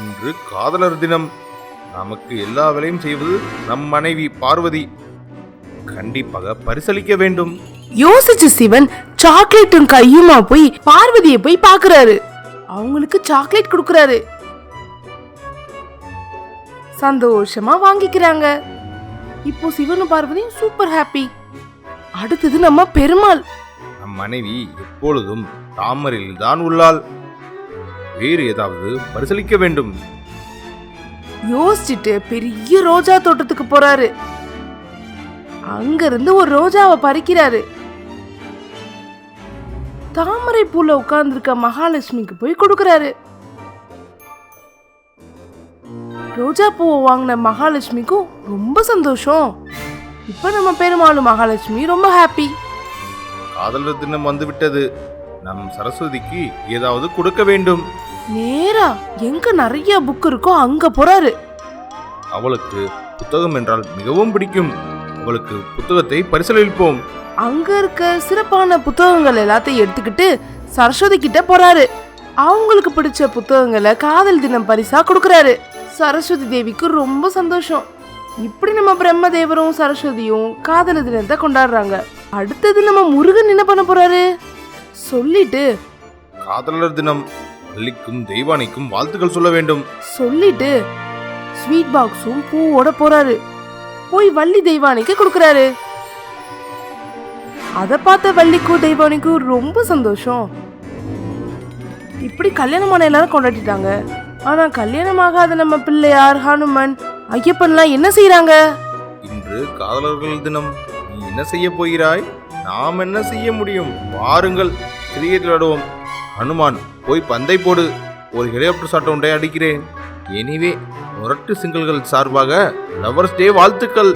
இன்று காதலர் தினம். நமக்கு எல்லா வேலையும் செய்வது நம் மனைவி பார்வதி. கண்டிப்பாக பரிசளிக்க வேண்டும். யோசிச்சு சிவன் சாக்லேட்டும் கையுமா போய் பார்வதியை போய் பாக்குறாரு அவங்களுக்கு சாக்லேட் கொடுக்கறாரு. சந்தோஷமா வாங்கிக்கிறாங்க. இப்போ சிவனும் பார்வதியும் சூப்பர் ஹாப்பி அடுத்தது நம்ம பெருமாள். நம் மனைவி எப்பொழுதும் தாமரையில் தான் உள்ளாள். வேறு ஏதாவது பரிசளிக்க வேண்டும். யோசிச்சுட்டு பெரிய ரோஜா தோட்டத்துக்கு போறாரு. அங்க இருந்து ஒரு ரோஜாவை பறிக்கிறாரு. தாமரை பூல உட்கார்ந்திருக்க மகாலட்சுமிக்கு போய் கொடுக்கறாரு. ரோஜா பூவை வாங்கின மகாலட்சுமிக்கும் ரொம்ப சந்தோஷம். இப்ப நம்ம பெருமாளும் மகாலட்சுமி ரொம்ப ஹாப்பி காதலர் தினம் வந்துவிட்டது. நம் சரஸ்வதிக்கு ஏதாவது கொடுக்க வேண்டும். நேரா எங்க நிறைய புக் இருக்கோ அங்க போறாரு. அவளுக்கு புத்தகம் என்றால் மிகவும் பிடிக்கும். அவளுக்கு புத்தகத்தை பரிசளிப்போம். அங்க இருக்க சிறப்பான புத்தகங்கள் எல்லாத்தையும் எடுத்துக்கிட்டு சரஸ்வதி கிட்ட போறாரு. அவங்களுக்கு பிடிச்ச புத்தகங்களை காதல் தினம் பரிசா கொடுக்கறாரு. சரஸ்வதி தேவிக்கு ரொம்ப சந்தோஷம். இப்படி நம்ம பிரம்மதேவரும் சரஸ்வதியும் காதல் தினத்தை கொண்டாடுறாங்க. அடுத்தது நம்ம முருகன் என்ன பண்ண போறாரு? சொல்லிட்டு காதலர் தினம். வள்ளிக்கும் தெய்வானைக்கும் வாழ்த்துக்கள் சொல்ல வேண்டும். சொல்லிட்டு ஸ்வீட் பாக்ஸும் பூவோட போறாரு. போய் வள்ளி தெய்வானைக்கு கொடுக்கறாரு. அத பார்த்த வள்ளிக்கும் தெய்வானைக்கும் ரொம்ப சந்தோஷம். இப்படி கல்யாணமான எல்லாரும் கொண்டாடிட்டாங்க. ஆனா கல்யாணம் ஆகாத நம்ம பிள்ளையார் ஹனுமன் ஐயப்பன்லாம் என்ன செய்யறாங்க இன்று காதலர்கள் தினம். நீ என்ன செய்ய போகிறாய்? நாம் என்ன செய்ய முடியும்? வாருங்கள் கிரிக்கெட் விளையாடுவோம். ஹனுமான் போய் பந்தை போடு. ஒரு ஹெலிகாப்டர் சாட்டை ஒன்றை அடிக்கிறேன். எனிவே முரட்டு சிங்கல்கள் சார்பாக லவர்ஸ் டே வாழ்த்துக்கள்.